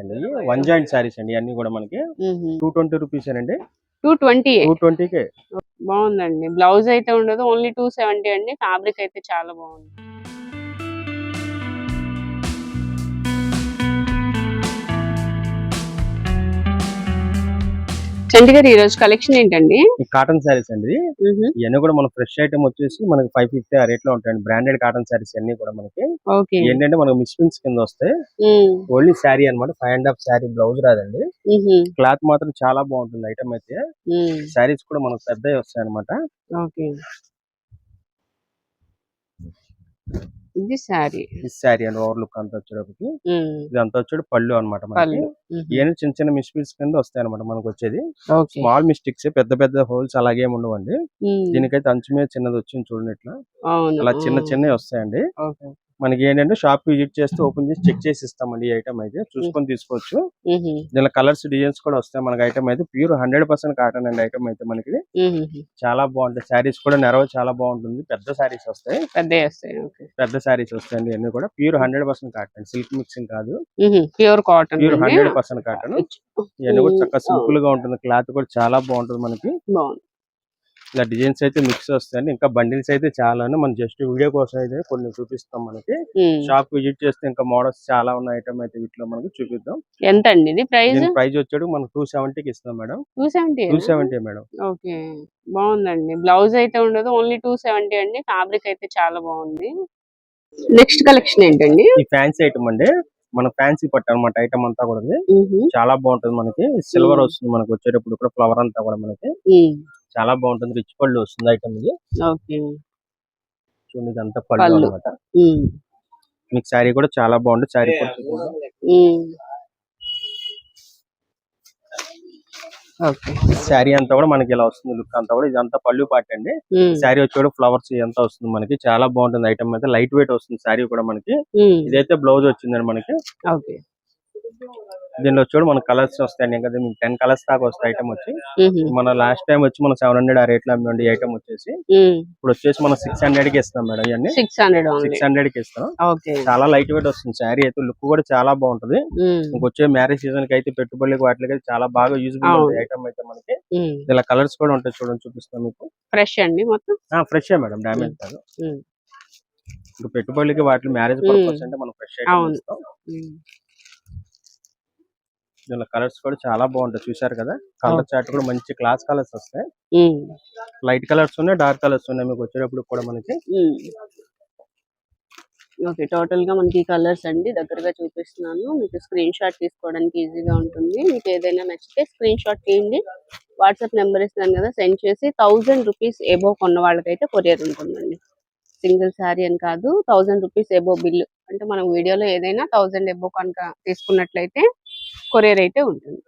అండి. One joint saris అండి అన్ని కూడా మనకి. టూ ట్వంటీ రూపీస్ అండి? టూ ట్వంటీ టూ ట్వంటీకే బాగుందండి. బ్లౌజ్ అయితే ఉండదు ఓన్లీ టూ సెవెంటీ అండి. ఫ్యాబ్రిక్ అయితే చాలా బాగుంది. చంటి గారు ఈ రోజు కలెక్షన్ ఏంటండి? ఈ కాటన్ శారీస్ అండి. ఇవన్నీ కూడా మన ఫ్రెష్ ఐటమ్ వచ్చేసి మనకి ఫైవ్ ఫిఫ్టీ ఆ రేట్లో ఉంటాయండి. బ్రాండెడ్ కాటన్ శారీస్ అన్ని కూడా మనకి. ఏంటంటే మనకి మిస్ప్రింట్స్ కింద వస్తాయి. ఓన్లీ శారీ అన్నమాట. Five and half sari blouse రాదండి. క్లాత్ మాత్రం చాలా బాగుంటుంది ఐటమ్ అయితే. శారీస్ కూడా మనకు పెద్దవి వస్తాయి అనమాట ఓకే. ఇది శారీ. ఈ శారీ అండి ఓవర్ లుక్ అంతా వచ్చేటప్పటికి ఇది అంతా వచ్చేది పళ్ళు అనమాట మనకి. ఇవన్నీ చిన్న చిన్న మిస్ప్రింట్స్ కింద వస్తాయి అనమాట మనకు వచ్చేది స్మాల్ మిస్టేక్స్ పెద్ద పెద్ద హోల్స్ అలాగే ఉండవండి. దీనికైతే అంచు మీద చిన్నది వచ్చింది చూడండి ఇట్లా. అలా చిన్న చిన్నవి వస్తాయండి. మనకి ఏంటంటే షాప్ విజిట్ చేస్తే ఓపెన్ చేసి చెక్ చేసి ఇస్తామండి ఈ ఐటమ్ అయితే. చూసుకొని తీసుకోవచ్చు. దీనిలో కలర్స్ డిజైన్స్ కూడా వస్తాయి. మనకి ఐటమ్ అయితే ప్యూర్ హండ్రెడ్ పర్సెంట్ కాటన్ అండి ఐటమ్ అయితే మనకి. చాలా బాగుంటాయి. శారీస్ కూడా నెరవ చాలా బాగుంటుంది. పెద్ద శారీస్ వస్తాయి. పెద్ద శారీస్ వస్తాయండి అన్ని కూడా. Pure hundred percent cotton silk mixing కాదు. Pure cotton pure hundred percent cotton ఇవన్నీ కూడా చక్కగా సింపుల్గా ఉంటుంది. క్లాత్ కూడా చాలా బాగుంటుంది మనకి. ఇలా డిజైన్స్ అయితే మిక్స్ వస్తాయండి. ఇంకా బండిల్స్ అయితే చాలా. మనం జస్ట్ వీడియో కోసం అయితే కొన్ని చూపిస్తాం మనకి. షాప్ విజిట్ చేస్తే ఇంకా మోడల్స్ చాలా ఉన్న ఐటమ్ అయితే వీటిలో మనకి చూపిద్దాం. ఎంత అండి ఇది ప్రైస్? ప్రైస్ వచ్చాడు మనకు టూ సెవెంటీకి ఇస్తాం madam. Two seventy two seventy madam. Okay. బాగుందండి. బ్లౌజ్ అయితే ఉండదు ఓన్లీ టూ సెవెంటీ అండి. ఫ్యాబ్రిక్ అయితే చాలా బాగుంది. నెక్స్ట్ కలెక్షన్ ఏంటండి? ఈ ఫ్యాన్సీ ఐటమ్ అండి. మన ఫ్యాన్సీ పట్టు అనమాట ఐటమ్ అంతా కూడా. చాలా బాగుంటుంది మనకి. సిల్వర్. వస్తుంది మనకి వచ్చేటప్పుడు కూడా ఫ్లవర్ అంతా కూడా మనకి. చాలా బాగుంటుంది. రిచ్ పళ్ళు వస్తుంది ఐటమ్ ఇది. ఓకే. చూడండి ఇదంతా పళ్ళు పళ్ళు. అనమాట మీకు శారీ కూడా చాలా బాగుంటుంది శారీ కూడా. ఓకే. శారీ అంతా కూడా మనకి ఇలా వస్తుంది. లుక్ అంతా కూడా ఇదంతా పళ్ళు పాట అండి. శారీ వచ్చేది ఫ్లవర్స్ ఇదంతా వస్తుంది మనకి. చాలా బాగుంటుంది ఐటమ్ అయితే. లైట్ వెయిట్ వస్తుంది శారీ కూడా మనకి. ఇదైతే బ్లౌజ్ వచ్చిందండి మనకి. ఓకే. దీనిలో వచ్చి మనకి కలర్స్ వస్తాయండి. ఇంకా మీకు టెన్ కలర్స్ దాకా వస్తాయి ఐటమ్ వచ్చి మన లాస్ట్ టైం వచ్చి మనం సెవెన్ హండ్రెడ్ ఆ రేట్లో అమ్మండి ఈ ఐటమ్ వచ్చేసి. ఇప్పుడు వచ్చేసి మనం సిక్స్ హండ్రెడ్కి ఇస్తాం మేడం ఇవన్నీ. సిక్స్ హండ్రెడ్ సిక్స్ హండ్రెడ్కి ఇస్తాం. చాలా లైట్ వెయిట్ వస్తుంది. శారీ అయితే లుక్ కూడా చాలా బాగుంటది. ఇంకొచ్చే మ్యారేజ్ సీజన్కి అయితే పెట్టుబడులకి వాటికి అయితే చాలా బాగా యూజ్ఫుల్. ఉంటుంది ఐటమ్ అయితే మనకి. ఇలా కలర్స్ కూడా ఉంటాయి చూడండి చూపిస్తాం మీకు. ఫ్రెష్ అండి మొత్తం? ఫ్రెష్ మేడం డామేజ్ కాదు. ఇప్పుడు పెట్టుబడులకి వాటి మ్యారేజ్ పర్పస్ అంటే మనం ఫ్రెష్ ఐటమ్ ఉమ్. దీనిలో కలర్స్ కూడా చాలా బాగుంటాయి. చూసారు కదా? కలర్ చార్ట్ కూడా మంచి క్లాస్ కలర్స్ వస్తాయి. లైట్ కలర్స్ ఉన్నాయి డార్క్ కలర్స్ ఉన్నాయి మీకు వచ్చేటప్పుడు కూడా మనకి. ఓకే టోటల్గా మనకి కలర్స్ అండి దగ్గరగా చూపిస్తున్నాను. మీకు స్క్రీన్ షాట్ తీసుకోవడానికి ఈజీగా ఉంటుంది. మీకు ఏదైనా నచ్చితే స్క్రీన్ షాట్ తీయండి. వాట్సాప్ నెంబర్ ఇస్తాను కదా సెండ్ చేసి థౌజండ్ రూపీస్ ఎబో కొన్న వాళ్ళకైతే కొరియర్ ఉంటుందండి. సింగిల్ శారీ అని కాదు థౌజండ్ రూపీస్ ఎబో బిల్లు అంటే మనం వీడియోలో ఏదైనా థౌజండ్ ఎబో కనుక తీసుకున్నట్లయితే కొరియర్ అయితే ఉంటుంది.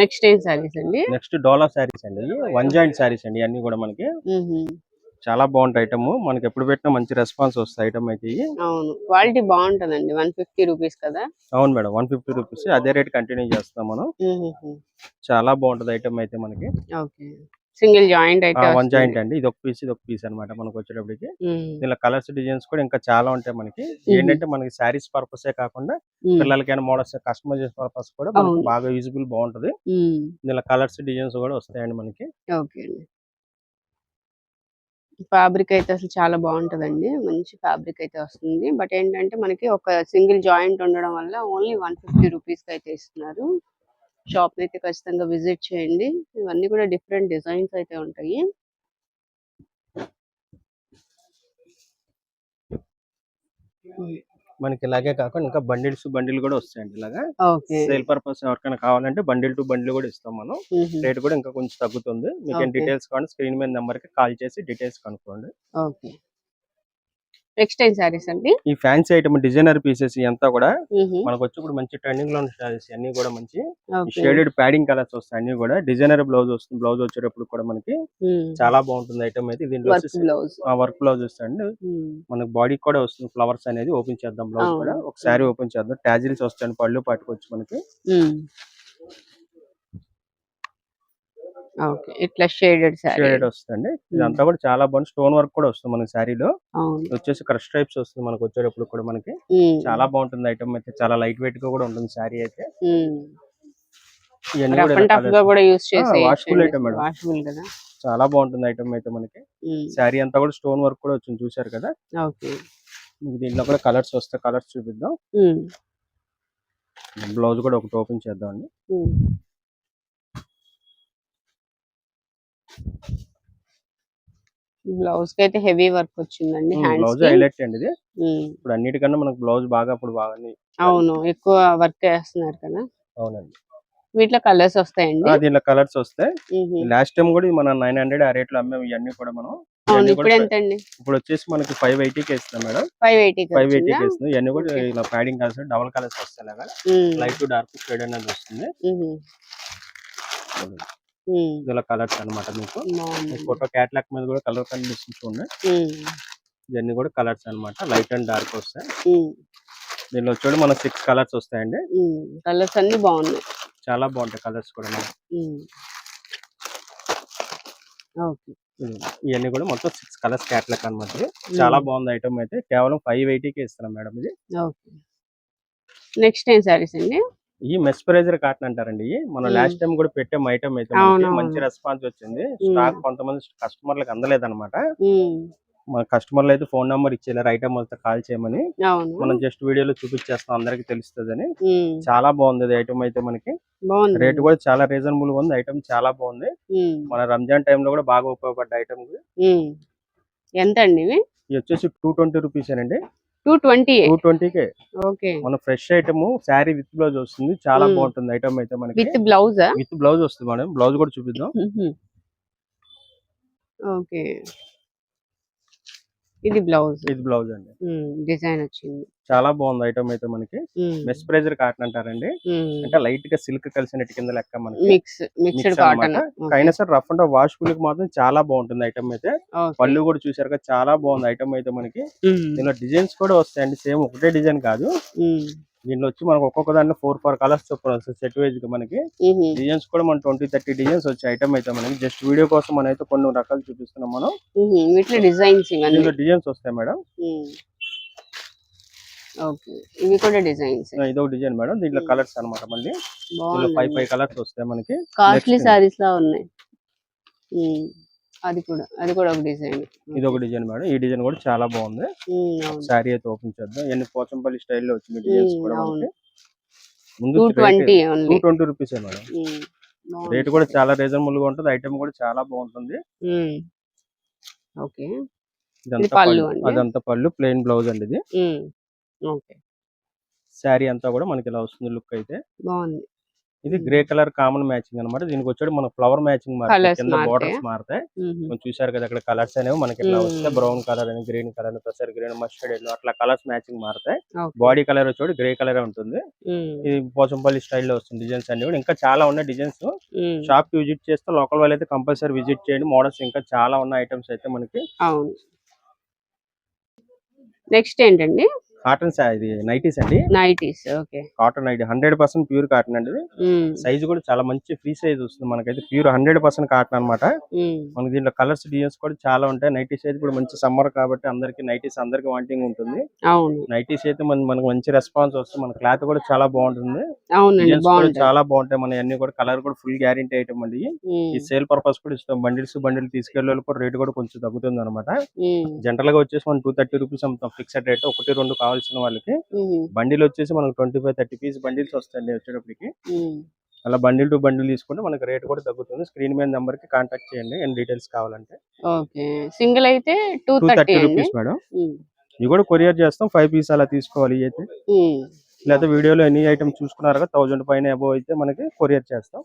నెక్స్ట్ ఏం శారీస్ అండి? నెక్స్ట్ డోలా శారీస్ అండి. వన్ జాయింట్ శారీస్ అండి. అన్ని కూడా మనకి. చాలా బాగుంటాయి ఐటమ్ మనకి ఎప్పుడు పెట్టినా మంచి రెస్పాన్స్ వస్తాయి ఐటమ్ అయితే. అవును. క్వాలిటీ బాగుంటుందండి. వన్ ఫిఫ్టీ రూపీస్ కదా? అవును మేడం. వన్ ఫిఫ్టీ రూపీస్ అదే రేట్ కంటిన్యూ చేస్తాం మనం. చాలా బాగుంటది ఐటమ్ అయితే మనకి. ఓకే. సింగిల్ జాయింట్ అయితే వన్. జాయింట్ అండి ఇది ఒక పీస్ ఇది ఒక పీస్ అన్నమాట మనకు వచ్చేటప్పటికి. దీనిలో కలర్స్ డిజైన్స్ కూడా ఇంకా చాలా ఉంటాయి మనకి ఏంటంటే మనకి శారీస్ పర్పసే కాకుండా మ్మ్. పిల్లలకైనా మోడల్స్ కస్టమైజ్ పర్పస్ కూడా మనకి. బాగా యూజ్ఫుల్ బాగుంటది. దీనిలో కలర్స్ డిజైన్స్ కూడా వస్తాయండి మనకి ఓకే అండి ఫ్యాబ్రిక్ అయితే అసలు చాలా బాగుంటదండి మంచి ఫ్యాబ్రిక్ అయితే వస్తుంది బట్ ఏంటంటే మనకి ఒక సింగిల్ జాయింట్ ఉండడం వల్ల ఓన్లీ వన్ ఫిఫ్టీ రూపీస్ అయితే ఇస్తున్నారు షాప్ అయితే ఖచ్చితంగా విజిట్ చేయండి. ఇవన్నీ కూడా డిఫరెంట్ డిజైన్స్ అయితే ఉంటాయి. మనకి ఇలాగే కాకుండా ఇంకా బండిల్స్ బండిల్ కూడా వస్తాయండి ఇలాగా. సేల్ పర్పస్ ఎవరికైనా కావాలంటే బండిల్ టు బండిల్ కూడా ఇస్తాం మనం. రేట్ కూడా ఇంకా కొంచెం తగ్గుతుంది. మీకు. డీటెయిల్స్ కావాలి స్క్రీన్ మీద నెంబర్కి కాల్ చేసి డీటెయిల్స్ కనుక్కోండి. ఓకే. నెక్స్ట్ ఏం శారీస్ అండి. ఈ ఫ్యాన్సీ ఐటమ్ డిజైనర్ పీసెస్ అంతా కూడా. మనకు వచ్చి ఇప్పుడు మంచి ట్రెండింగ్లో శారీస్ అన్ని కూడా మంచి షేడెడ్ ప్యాడింగ్ కలర్స్ వస్తాయి అన్ని కూడా. డిజైనర్ బ్లౌజ్ వస్తుంది బ్లౌజ్ వచ్చేటప్పుడు కూడా మనకి. చాలా బాగుంటుంది ఐటమ్ అయితే. దీంట్లో వర్క్ బ్లౌజ్. వర్క్ బ్లౌజ్ వస్తాయండి. మనకి బాడీ కూడా వస్తుంది. ఫ్లవర్స్ అనేది ఓపెన్ చేద్దాం బ్లౌజ్. కూడా. ఒక శారీ ఓపెన్ చేద్దాం. టాజిల్స్ వస్తాయండి. పళ్ళు పట్టుకోవచ్చు మనకి. ఓకే. ఇట్లా షేడెడ్ షేడెడ్ వస్తుంది ఇదంతా కూడా చాలా బాగుంది. స్టోన్ వర్క్ కూడా వస్తుంది మనకి శారీలో. వచ్చేసి క్రష్ టైప్స్ వస్తుంది మనకు వచ్చేటప్పుడు కూడా మనకి. చాలా బాగుంటుంది ఐటమ్ అయితే. చాలా లైట్ వెయిట్గా కూడా ఉంటుంది శారీ అయితే. చాలా బాగుంటుంది ఐటమ్ అయితే మనకి. శారీ అంతా కూడా స్టోన్ వర్క్ కూడా వచ్చింది. చూసారు కదా? దీంట్లో కూడా కలర్స్ వస్తాయి కలర్స్ చూపిద్దాం. బ్లౌజ్ కూడా ఒకటి ఓపెన్ చేద్దాం అండి బ్లౌజ్కి అయితే హెవీ వర్క్ వచ్చిందండి బ్లౌజ్ హైలైట్ అండి ఇది. ఇప్పుడు అన్నిటికన్నా మనకు బ్లౌజ్ బాగా ఇప్పుడు బాగా అవును ఎక్కువ వర్క్ చేస్తున్నారు కదా. అవునండి. వీటిలో కలర్స్ వస్తాయండి? ఆ, దీంట్లో కలర్స్ వస్తాయి. లాస్ట్ టైం కూడా మన నైన్ హండ్రెడ్ ఆ రేట్లో అమ్మాము ఇవన్నీ కూడా మనం. ఇప్పుడు కూడా ఎంత అండి? ఇప్పుడు వచ్చేసి మనకి ఫైవ్ ఎయిటీకి ఇస్తున్నాం మేడం. ఫైవ్ ఎయిటీ ఫైవ్ ఎయిటీకి ఇస్తుంది ఇవన్నీ కూడా. ఇలా ప్యాడింగ్ కలర్స్ డబల్ కలర్స్ వస్తాయి లైట్ డార్క్ షేడ్ అనేది వస్తుంది. ఇందులో కలర్స్ అన్నమాట మీకు. ఫోటో క్యాట్లాక్ మీద కూడా కలర్ కనిపిస్తుంది చూడండి. ఇవన్నీ కూడా కలర్స్ అన్నమాట. లైట్ అండ్ డార్క్ వస్తాయి. దీనిలో వచ్చి మన సిక్స్ కలర్స్ వస్తాయండి. కలర్స్ అన్ని బాగున్నాయి. చాలా బాగుంటాయి కలర్స్ కూడా. ఓకే. ఇవన్నీ కూడా మొత్తం సిక్స్ కలర్స్ క్యాట్లాక్ అన్నమాట ఇది. చాలా బాగుంది ఐటమ్ అయితే. కేవలం ఫైవ్ ఎయిటీకి ఇస్తున్నాం మేడం ఇది. నెక్స్ట్ ఏం సారీస్ అండి? ఈ మెస్పరైజర్ కాటన్ అంటారండి మనం. లాస్ట్ టైం కూడా పెట్టాం ఐటమ్ అయితే. మంచి రెస్పాన్స్ వచ్చింది. స్టాక్ కొంతమంది కస్టమర్లకు అందలేదు అనమాట ఉమ్, మన కస్టమర్లు అయితే ఫోన్ నెంబర్ ఇచ్చేయారు ఐటమ్ వస్తే కాల్ చేయమని. మనం జస్ట్ వీడియోలో చూపించేస్తాం అందరికి తెలుస్తుందని. చాలా బాగుంది ఐటమ్ అయితే మనకి. రేట్ కూడా చాలా రీజనబుల్గా ఉంది. ఐటమ్ చాలా బాగుంది. మన రంజాన్ time లో కూడా బాగా ఉపయోగపడ్డ ఐటమ్. ఎంత అండి ఇవి? ఇది వచ్చేసి టూ ట్వంటీ రూపీస్ అండి టూ ట్వంటీ టూ ట్వంటీకే. ఓకే. మన fresh item sari with blouse వస్తుంది. చాలా. బాగుంటుంది ఐటమ్ అయితే మనకి. విత్ బ్లౌజా? విత్ బ్లౌజ్ వస్తుంది మేడం. బ్లౌజ్ కూడా చూపిద్దాం. ఓకే. ఇది బ్లౌజ్. ఇది బ్లౌజ్ అండి. డిజైన్ వచ్చింది. చాలా బాగుంది ఐటమ్ అయితే మనకి. ఉమ్, మెస్ప్రైజర్ కాటన్ అంటారండి. అంటే లైట్గా సిల్క్ కలిసినట్టు కింద లెక్క మనకి. Mix mixed cotton. అయినా సరే రఫ్ అండ్ వాష్కి మాత్రం చాలా బాగుంటుంది ఐటమ్ అయితే. పళ్ళు కూడా చూసారు చాలా బాగుంది ఐటమ్ అయితే మనకి. దీనిలో డిజైన్స్ కూడా వస్తాయండి. సేమ్ ఒకటే డిజైన్ కాదు. దీనిలో వచ్చి మనకు ఒక్కొక్క దాంట్లో ఫోర్ ఫోర్ కలర్స్ చొప్పున వస్తాయి సెట్ వైజ్గా మనకి డిజైన్స్ కూడా మన ట్వంటీ థర్టీ డిజైన్స్ వచ్చాయి ఐటమ్ అయితే మనకి జస్ట్ వీడియో కోసం మనం అయితే కొన్ని రకాలు చూపిస్తున్నాం మనం. వీటిలో డిజైన్స్ దీనిలో డిజైన్స్ వస్తాయి మేడం. ఓకే. ఇవి కూడా డిజైన్స్ ఇదో డిజైన్ మేడం. దీంట్లో. కలర్స్ అన్నమాట మళ్ళీ. ఫైవ్ ఫైవ్ కలర్స్ వస్తాయి మనకి. కాస్ట్లీ. సారీస్ లా ఉన్నాయి. అది కూడా అది కూడా ఒక డిజైన్. ఇది ఒక డిజైన్ మేడం. ఈ డిజైన్ కూడా చాలా బాగుంది. శారీ అయితే ఓపెన్ చేద్దాం. ఎన్ని పోచంపల్లి స్టైల్లో వచ్చిన డిజైన్స్ కూడా ముందు two twenty rupees madam. Rate కూడా చాలా రీజనబుల్గా ఉంటుంది. ఐటమ్ కూడా చాలా బాగుంటుంది. ఓకే? అదంతా పళ్ళు ప్లెయిన్ బ్లౌజ్ అండి ఇది. ఓకే. శారీ అంతా కూడా మనకి ఇలా వస్తుంది లుక్ అయితే. బాగుంది. ఇది గ్రే కలర్ కామన్ మ్యాచింగ్ అన్నమాట. దీనికి వచ్చాడు మన ఫ్లవర్ మ్యాచింగ్ కింద? బోర్డర్స్ మారుతాయి. మనం చూసారు కదా అక్కడ కలర్స్ అనేవి మనకి ఇట్లా వస్తే. బ్రౌన్ కలర్ అని గ్రీన్ కలర్ అని పెసర్ గ్రీన్ మస్టర్డ్ ఎల్లో అట్లా కలర్స్ మ్యాచింగ్ మారుతాయి. బాడీ కలర్ వచ్చి గ్రే కలర్ ఉంటుంది. ఇది పోచంపల్లి స్టైల్లో వస్తుంది డిజైన్స్ అన్ని కూడా. ఇంకా చాలా ఉన్నాయి డిజైన్స్ షాప్కి విజిట్ చేస్తే లోకల్ వాళ్ళు అయితే కంపల్సరీ విజిట్ చేయండి. మోడల్స్ ఇంకా చాలా ఉన్న ఐటమ్స్ అయితే మనకి. నెక్స్ట్ ఏంటండి? కాటన్ ఇది నైటీస్ అండి. Nighties okay cotton nighty hundred percent pure cotton అండి సైజ్ కూడా చాలా మంచి ఫ్రీ సైజ్ వస్తుంది మనకైతే. ప్యూర్ హండ్రెడ్ పర్సెంట్ కాటన్ అనమాట మనకి దీంట్లో కలర్స్ డిజైన్స్ కూడా చాలా ఉంటాయి. నైటీస్ అయితే ఇప్పుడు మంచి సమ్మర్ కాబట్టి అందరికి నైటీస్ అందరికి వాంటింగ్ ఉంటుంది. అవును. నైటీస్ అయితే మన మనకు మంచి రెస్పాన్స్ వస్తుంది. మన క్లాత్ కూడా చాలా బాగుంటుంది. కూడా చాలా బాగుంటాయి. మన అన్ని కూడా కలర్ కూడా ఫుల్ గ్యారంటీ ఐటమ్ అండి ఉమ్, ఈ సేల్ పర్పస్ కూడా ఇస్తాం. బండిల్స్ బండిల్ తీసుకెళ్ళే కూడా రేట్ కూడా కొంచెం తగ్గుతుంది అనమాట జనరల్గా వచ్చేసి మనం టూ థర్టీ రూపీస్ అమ్ముతాం. ఫిక్స్డ్ రేట్ ఒకటి రెండు కావాల్సిన వాళ్ళకి బండిల్ వచ్చేసి మనకు twenty five thirty piece bundles వస్తాయండి వచ్చేటప్పటికి. అలా బండిల్ టు బండిల్ తీసుకుంటే మనకి రేట్ కూడా తగ్గుతుంది. స్క్రీన్ మీద నెంబర్కి కాంటాక్ట్ చేయండి అండ్ డీటెయిల్స్ కావాలంటే. ఓకే. సింగిల్ అయితే టూ థర్టీ రూపీస్ మేడం. ఇవి కూడా కొరియర్ చేస్తాం. ఫైవ్ పీస్ అలా తీసుకోవాలి అయితే. లేకపోతే వీడియోలో ఎన్ని ఐటమ్ చూసుకున్నారు థౌజండ్ పైన అబోవ్ అయితే మనకి కొరియర్ చేస్తాం.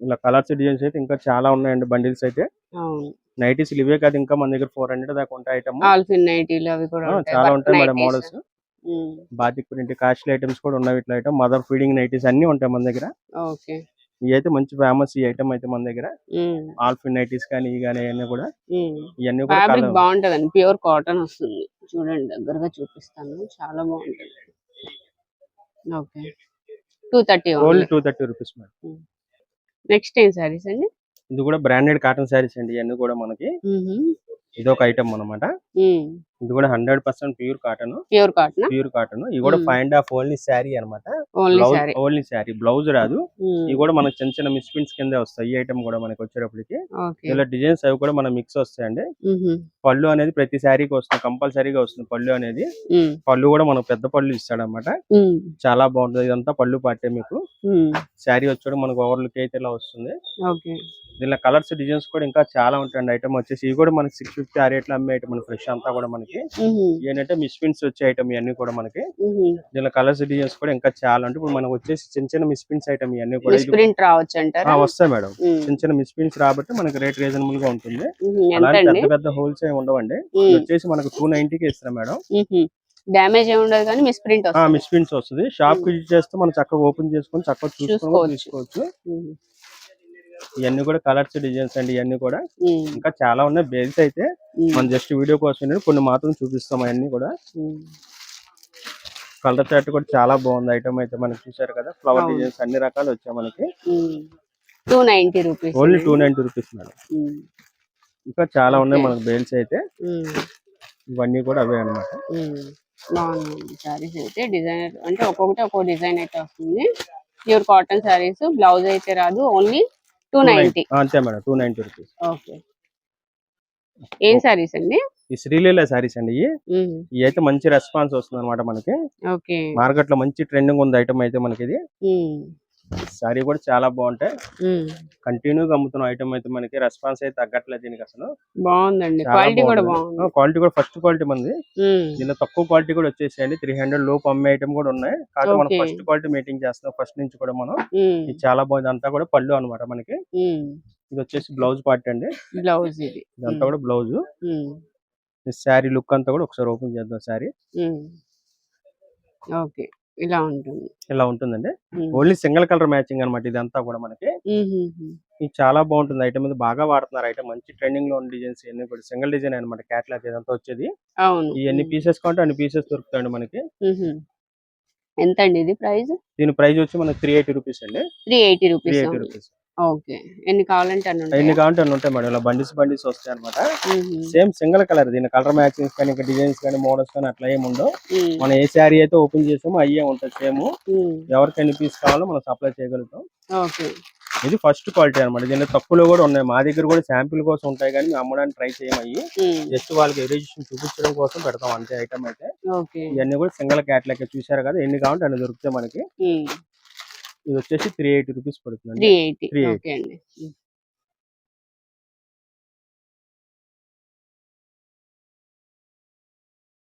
ఇలా కలర్స్ డిజైన్స్ అయితే ఇంకా చాలా ఉన్నాయండి బండిల్స్ అయితే. నైటీస్ ఇవే కాదు ఇంకా మన దగ్గర ఫోర్ హండ్రెడ్ దాకా ఉంటాయి ఐటమ్ ఆల్ఫిన్ నైటీలు అవి కూడా ఉంటాయి చాలా ఉంటాయి madam. Models batik print costly items కూడా ఉన్నాయి ఇట్లా ఐటమ్ మదర్ ఫీడింగ్ నైటీస్ అన్ని ఉంటాయి మన దగ్గర. ఓకే. ఇవి అయితే మంచి ఫేమస్ ఈ ఐటమ్ అయితే మన దగ్గర. ఆల్ఫిన్ నైటీస్ కానీ ఇవి కానీ అవన్నీ కూడా. ఇవన్నీ కూడా ఫ్యాబ్రిక్ బాగుంటదండి ప్యూర్ కాటన్ వస్తుంది. చూడండి దగ్గరగా చూపిస్తాను చాలా బాగుంటది. Okay. Two thirty only two thirty rupees madam. Next ఏం సారీస్ అండి? ఇది కూడా బ్రాండెడ్ కాటన్ శారీస్ అండి. ఇవన్నీ కూడా మనకి ఇది ఒక ఐటమ్ అన్నమాట. ఇది కూడా hundred percent pure cotton. Pure cotton? Pure cotton. ఇది కూడా. Five and half only sari అనమాట only blouse sari only sari. Blouse రాదు. ఇవి కూడా మనకి చిన్న చిన్న మిస్ప్రింట్స్ కింద వస్తాయి. ఈ ఐటమ్ కూడా మనకి వచ్చేటప్పటికి. ఇలా డిజైన్స్ అవి కూడా మన మిక్స్ వస్తాయండి. పళ్ళు అనేది ప్రతి శారీకి వస్తుంది. కంపల్సరీగా వస్తుంది పళ్ళు అనేది. పళ్ళు కూడా మనకు పెద్ద పళ్ళు ఇస్తాడు అనమాట చాలా బాగుంటుంది. ఇదంతా పళ్ళు పాటే మీకు. శారీ వచ్చాడు మనకు ఓవర్ లుక్ అయితే ఇలా వస్తుంది. దీనిలో కలర్స్ డిజైన్స్ కూడా ఇంకా చాలా ఉంటాయండి. ఐటమ్ వచ్చేసి ఇవి కూడా మనకి సిక్స్ ఫిఫ్టీ ఆ రేట్లో అమ్మే ఐటమ్ మన ఫ్రెష్ అంతా కూడా మనకి. ఏంటంటే మిస్ప్రింట్స్ వచ్చే ఐటమ్ ఇవన్నీ కూడా మనకి. దీనిలో కలర్స్ డిజైన్స్ కూడా ఇంకా చాలా అంటే ఇప్పుడు మనకు వచ్చేసి చిన్న చిన్న మిస్ప్రింట్స్ ఐటమ్ ఇవన్నీ కూడా వస్తాయి మేడం. చిన్న చిన్న మిస్ప్రింట్స్ రాబట్టి మనకి రేట్ రీజనబుల్గా ఉంటుంది అలాంటి పెద్ద పెద్ద హోల్స్ ఏమి ఉండవండి. వచ్చేసి మనకు టూ నైన్టీకి ఇస్తాం మేడం. డ్యామేజ్ ఏమి ఉండదు కానీ మిస్ ప్రింట్ వస్తుంది. షాప్కి చేస్తే మనం చక్కగా ఓపెన్ చేసుకొని చక్కగా చూసుకోవచ్చు. ఇవన్నీ కూడా కలర్స్ డిజైన్స్ అండి ఇవన్నీ కూడా. ఇంకా చాలా ఉన్నాయి. బేల్స్ అయితే. మనం జస్ట్ వీడియో కోసం కొన్ని మాత్రం చూపిస్తాం అవన్నీ కూడా. కలర్ చార్ట్ కూడా చాలా బాగుంది. ఐటమ్ అయితే మనకి చూసారు కదా? ఫ్లవర్. డిజైన్స్ అన్ని రకాలు వచ్చాయి మనకి. Two ninety rupees only two ninety rupees madam. ఇంకా చాలా ఉన్నాయి మనకి బేల్స్ అయితే. ఇవన్నీ కూడా అవే శారీస్ అయితే డిజైనర్ అంటే ఒక్కొక్కటి ఒక్కొక్క డిజైన్ అయితే వస్తుంది. ప్యూర్ కాటన్ శారీస్ బ్లౌజ్ అయితే రాదు. Only two ninety. అంతే madam two ninety rupees. Okay. ఏం శారీస్ అండి? ఈ శ్రీలీల శారీస్ అండి ఇవి. అయితే మంచి రెస్పాన్స్ వస్తుంది అనమాట మనకి. మార్కెట్లో మంచి ట్రెండింగ్ ఉంది ఐటమ్ అయితే మనకి ఇది శారీ కూడా చాలా బాగుంటాయి. కంటిన్యూగా అమ్ముతున్న ఐటమ్ అయితే మనకి రెస్పాన్స్ అయితే తగ్గట్లేదు దీనికి అసలు. బాగుందండి. క్వాలిటీ కూడా బాగుంది. క్వాలిటీ కూడా ఫస్ట్ క్వాలిటీ ఉమ్. దీనిలో తక్కువ క్వాలిటీ కూడా వచ్చేసాయండి. త్రీ హండ్రెడ్ లోపు అమ్మే ఐటమ్ కూడా ఉన్నాయి. కాకపోతే మనం. ఫస్ట్ క్వాలిటీ మీటింగ్ చేస్తున్నాం. ఫస్ట్ నుంచి కూడా మనం. ఇది చాలా బాగుంది. అంతా కూడా పళ్ళు అన్నమాట మనకి. ఇది వచ్చేసి బ్లౌజ్ పార్ట్ అండి. బ్లౌజ్ ఇది. ఇదంతా కూడా బ్లౌజ్. శారీ లుక్ అంతా కూడా ఒకసారి ఓపెన్ చేద్దాం శారీ. ఓకే. ఇలా ఉంటుంది. ఇలా ఉంటుందండి. ఓన్లీ సింగిల్ కలర్ మ్యాచింగ్ అన్నమాట ఇదంతా కూడా మనకి. ఇది చాలా బాగుంటుంది. ఐటమ్ ఇది బాగా వాడుతున్నారు. ఐటమ్ మంచి ట్రెండింగ్లో ఉన్న డిజైన్స్ ఇవన్నీ కూడా. సింగిల్ డిజైన్ అనమాట క్యాట్లాగ్ ఇదంతా వచ్చేది. అవును. ఈ ఎన్ని పీసెస్ కావాలంటే అన్ని పీసెస్ దొరుకుతాయండి మనకి. ఎంత అండి ఇది ప్రైస్ దీని ప్రైస్ వచ్చి మనకి త్రీ ఎయిటీ రూపీస్ అండి. Three eighty three rupees eighty rupees. Okay. ఎన్ని కావాలంటే అన్ని ఎన్ని ఉంటాయా? కావాలంటే అన్ని ఉంటాయి మేడం. ఇలా బండిస్ బండిస్ వస్తాయి అనమాట. సేమ్ సింగిల్ కలర్ దీని కలర్ మ్యాచింగ్స్ కానీ ఇంకా డిజైన్స్ కానీ మోడల్స్ కానీ అట్లా ఏమి ఉండవు. మనం ఏ శారీ అయితే ఓపెన్ చేసామో అయ్యే ఉంటాయి సేమ్. ఎవరికి ఎన్ని పీస్ కావాలో మనం సప్లై చేయగలుగుతాం. ఓకే. ఇది ఫస్ట్ క్వాలిటీ అనమాట దీనిలో తక్కువలో కూడా ఉన్నాయి. మా దగ్గర కూడా శాంపిల్ కోసం ఉంటాయి కానీ మేము అమ్మడానికి ట్రై చేయమయ్యి. జస్ట్ వాళ్ళకి ఎరేజిషన్ చూపించడం కోసం పెడతాం అంతే ఐటమ్ అయితే. ఇవన్నీ కూడా సింగిల్ క్యాట్లాగ్ చూసారు కదా ఎన్ని కావాలంటే అన్ని దొరుకుతాయి మనకి. ఇది వచ్చేసి త్రీ ఎయిటీ రూపీస్ పడుతుంది త్రీ ఎయిటీ 380. ఓకే అండి.